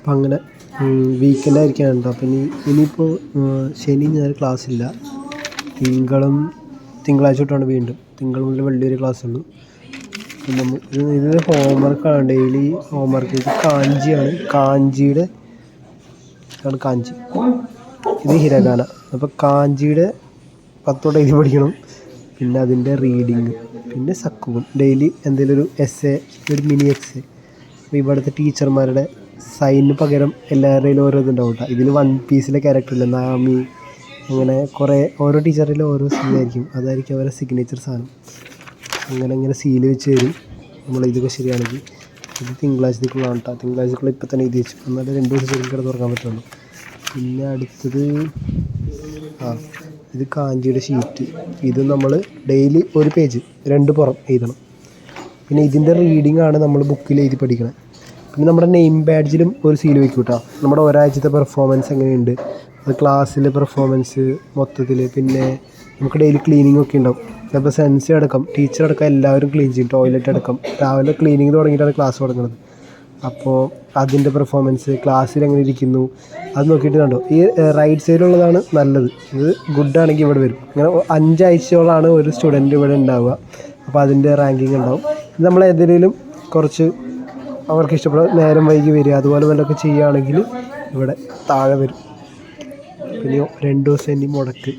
അപ്പം അങ്ങനെ വീക്കെൻഡ് കേട്ടോ. അപ്പം ഇനി ഇനിയിപ്പോൾ ശനി ക്ലാസ് ഇല്ല. തിങ്കളും തിങ്കളാഴ്ച തൊട്ടാണ് വീണ്ടും. തിങ്കൾ മുതൽ വെള്ളി വരെ ക്ലാസ് ഉള്ളൂ നമ്മൾ ഇത് ഇത് ഹോംവർക്കാണ് ഡെയിലി ഹോംവർക്ക് ഇത് കാഞ്ചിയാണ് കാഞ്ചിയുടെ ഇതാണ് കാഞ്ചി. ഇത് ഹിരഗാന അപ്പോൾ കാഞ്ചിയുടെ പത്തോടെ എഴുതി പഠിക്കണം. പിന്നെ അതിന്റെ റീഡിങ് പിന്നെ സക്കുവും. ഡെയിലി എന്തെങ്കിലും ഒരു എസ് എ ഒരു മിനി എക്സ് അപ്പോൾ ഇവിടുത്തെ ടീച്ചർമാരുടെ സൈനിന് പകരം എല്ലാവരുടെയും ഓരോ ഇതുണ്ടാവും ഇതിൽ വൺ പീസിലെ ക്യാരക്ടർ ഇല്ല? നാമി അങ്ങനെ കുറേ ഓരോ ടീച്ചറിലും ഓരോ സീനായിരിക്കും അതായിരിക്കും അവരുടെ സിഗ്നേച്ചർ സാധനം. അങ്ങനെ ഇങ്ങനെ സീൽ വെച്ച് തരും. നമ്മൾ ഇതൊക്കെ ശരിയാണെങ്കിൽ ഇത് തിങ്കളാഴ്ചത്തേക്കുള്ളതാണ് കേട്ടോ തിങ്കളാഴ്ചക്കുള്ള ഇപ്പം തന്നെ ഇത് വെച്ചു. എന്നാലും രണ്ട് ദിവസം ശരിക്കും കിടന്ന് തുറക്കാൻ പറ്റുള്ളൂ. പിന്നെ അടുത്തത് ആ ഇത് കാഞ്ചിയുടെ ഷീറ്റ് ഇത് നമ്മൾ ഡെയിലി ഒരു പേജ് രണ്ട് പുറം എഴുതണം. പിന്നെ ഇതിന്റെ റീഡിംഗ് ആണ് നമ്മൾ ബുക്കിൽ എഴുതി പഠിക്കണം. പിന്നെ നമ്മുടെ നെയിം ബാഡ്ജിലും ഒരു സീൽ വെക്കും കേട്ടോ നമ്മുടെ ഒരാഴ്ചത്തെ പെർഫോമൻസ് എങ്ങനെയുണ്ട്? അത് ക്ലാസ്സിലെ പെർഫോമൻസ് മൊത്തത്തിൽ പിന്നെ നമുക്ക് ഡെയിലി ക്ലീനിങ് ഒക്കെ ഉണ്ടാവും. ചിലപ്പോൾ സെൻസി അടക്കം ടീച്ചർ അടക്കം എല്ലാവരും ക്ലീൻ ചെയ്യും ടോയ്ലറ്റ് അടക്കം. രാവിലെ ക്ലീനിങ് തുടങ്ങിയിട്ടാണ് ക്ലാസ് തുടങ്ങുന്നത് അപ്പോൾ അതിന്റെ പെർഫോമൻസ് ക്ലാസ്സിൽ എങ്ങനെ ഇരിക്കുന്നു അത് നോക്കിയിട്ട് കണ്ടോ. ഈ റൈറ്റ് സൈഡിലുള്ളതാണ് നല്ലത്. ഇത് ഗുഡ് ആണെങ്കിൽ ഇവിടെ വരും. അങ്ങനെ അഞ്ചാഴ്ചയോളാണ് ഒരു സ്റ്റുഡന്റ് ഇവിടെ ഉണ്ടാവുക. അപ്പോൾ അതിന്റെ റാങ്കിങ് ഉണ്ടാവും. ഏതെങ്കിലും കുറച്ച് അവർക്ക് ഇഷ്ടപ്പെടുന്ന നേരം വൈകി വരിക അതുപോലെ വല്ലതൊക്കെ ചെയ്യുകയാണെങ്കിൽ ഇവിടെ താഴെ വരും. പിന്നെ രണ്ട് ദിവസം ഇനി മുടക്ക്.